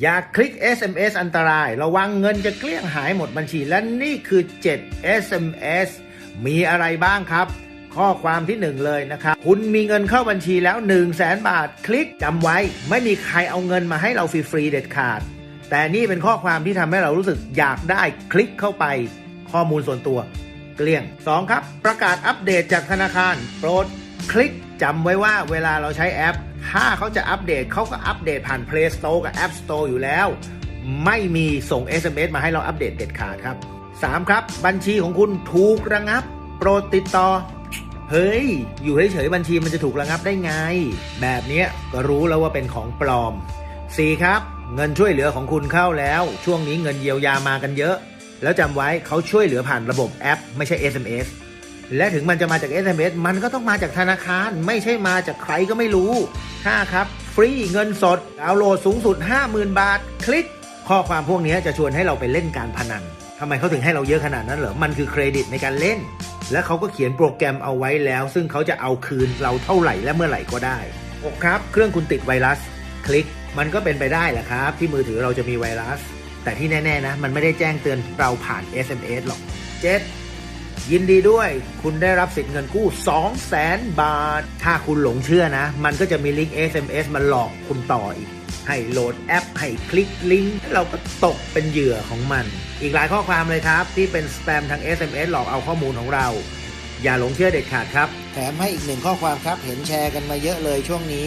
อย่าคลิก SMS อันตราย ระวังเงินจะเกลี้ยงหายหมดบัญชี และนี่คือ 7 SMS มีอะไรบ้างครับ ข้อความที่ 1 เลยนะครับ คุณมีเงินเข้าบัญชีแล้ว 1 0 0 0 0แบาท คลิกจำไว้ ไม่มีใครเอาเงินมาให้เราฟรีๆเด็ดขาด แต่นี่เป็นข้อความที่ทำให้เรารู้สึกอยากได้คลิกเข้าไป ข้อมูลส่วนตัว เกลี้ยง 2 ครับ ประกาศอัปเดตจากธนาคาร โปรด คลิกจำไว้ว่าเวลาเราใช้แอป ถ้าเขาจะอัปเดตเขาก็อัปเดตผ่าน Play Store กับ App Store อยู่แล้ว ไม่มีส่ง SMS มาให้เราอัปเดตเด็ดขาดครับ 3 ครับ บัญชีของคุณถูกระงับ โปรดติดต่อ เฮ้ย อยู่เฉยๆบัญชีมันจะถูกระงับได้ไง แบบนี้ก็รู้แล้วว่าเป็นของปลอม 4 ครับ เงินช่วยเหลือของคุณเข้าแล้ว ช่วงนี้เงินเยียวยามากันเยอะ แล้วจำไว้เขาช่วยเหลือผ่านระบบแอป ไม่ใช่ SMS และถึงมันจะมาจาก SMS มันก็ต้องมาจากธนาคาร ไม่ใช่มาจากใครก็ไม่รู้ 5 ครับ ฟรีเงินสดดาวน์โหลดสูงสุด 50,000 บาท คลิก ข้อความพวกนี้จะชวนให้เราไปเล่นการพนันทำไมเขาถึงให้เราเยอะขนาดนั้นเหรอ มันคือเครดิตในการเล่น และเขาก็เขียนโปรแกรมเอาไว้แล้ว ซึ่งเขาจะเอาคืนเราเท่าไหร่และเมื่อไหร่ก็ได้6ครับ เครื่องคุณติดไวรัส คลิก มันก็เป็นไปได้แหละครับ ที่มือถือเราจะมีไวรัส แต่ที่แน่ ๆ นะ มันไม่ได้แจ้งเตือนเราผ่าน SMS หรอก 7 ยินดีด้วย คุณได้รับสิทธิ์เงินกู้ 2 0 0แสนบาท ถ้าคุณหลงเชื่อนะ มันก็จะมีลิงก์ SMS มาหลอกคุณต่ออีก ให้โหลดแอป ให้คลิกลิงก์เราก็ตกเป็นเหยื่อของมัน อีกหลายข้อความเลยครับ ที่เป็นสแปมทาง SMS หลอกเอาข้อมูลของเรา อย่าหลงเชื่อเด็ดขาดครับ แถมให้อีกหนึ่งข้อความครับ เห็นแชร์กันมาเยอะเลยช่วงนี้